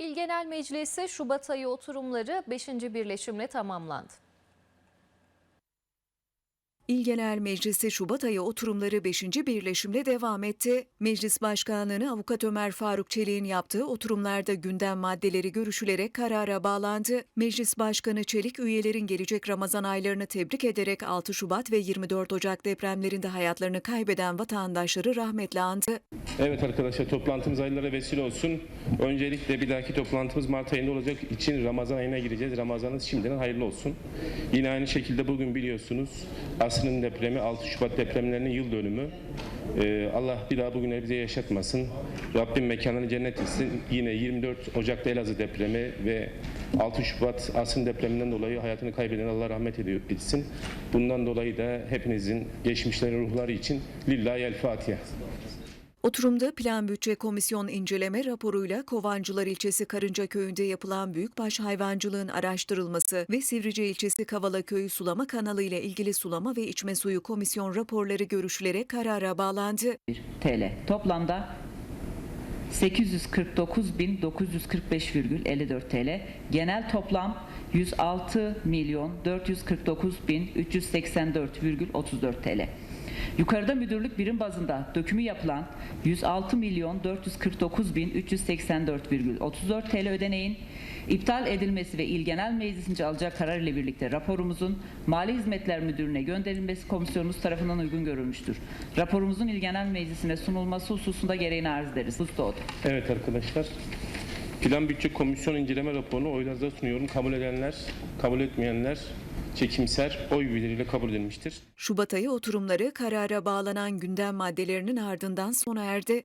İl Genel Meclisi Şubat ayı oturumları 5. birleşimle tamamlandı. İl Genel Meclisi Şubat ayı oturumları 5. birleşimle devam etti. Meclis Başkanlığı'nı Avukat Ömer Faruk Çelik'in yaptığı oturumlarda gündem maddeleri görüşülerek karara bağlandı. Meclis Başkanı Çelik üyelerin gelecek Ramazan aylarını tebrik ederek 6 Şubat ve 24 Ocak depremlerinde hayatlarını kaybeden vatandaşları rahmetle andı. Evet arkadaşlar toplantımız hayırlara vesile olsun. Öncelikle bir dahaki toplantımız Mart ayında olacak için Ramazan ayına gireceğiz. Ramazanınız şimdiden hayırlı olsun. Yine aynı şekilde bugün biliyorsunuz asrın depremi 6 Şubat depremlerinin yıl dönümü. Ee, Allah bir daha bugünleri bize yaşatmasın. Rabbim mekanını cennet etsin. Yine 24 Ocak'ta Elazığ depremi ve 6 Şubat asrın depreminden dolayı hayatını kaybeden Allah rahmet etsin. Bundan dolayı da hepinizin geçmişlerin ruhları için Lillahi El Fatiha. Oturumda Plan Bütçe Komisyon inceleme raporuyla Kovancılar ilçesi Karınca Köyü'nde yapılan büyükbaş hayvancılığın araştırılması ve Sivrice ilçesi Kavala Köyü sulama kanalı ile ilgili sulama ve içme suyu komisyon raporları görüşülerek karara bağlandı. TL. Toplamda 849.945,54 TL. Genel toplam 106 milyon 449.384,34 TL. Yukarıda müdürlük birim bazında dökümü yapılan 106 milyon 449.384,34 TL ödeneğin iptal edilmesi ve İl Genel Meclisi'nce alacak karar ile birlikte raporumuzun Mali Hizmetler Müdürlüğü'ne gönderilmesi komisyonumuz tarafından uygun görülmüştür. Raporumuzun İl Genel Meclisi'ne sunulması hususunda gereğini arz ederiz. Doğdu. Evet arkadaşlar. Plan Bütçe Komisyon inceleme raporunu oylarınıza sunuyorum. Kabul edenler, kabul etmeyenler çekimser oy birliğiyle kabul edilmiştir. Şubat ayı oturumları karara bağlanan gündem maddelerinin ardından sona erdi.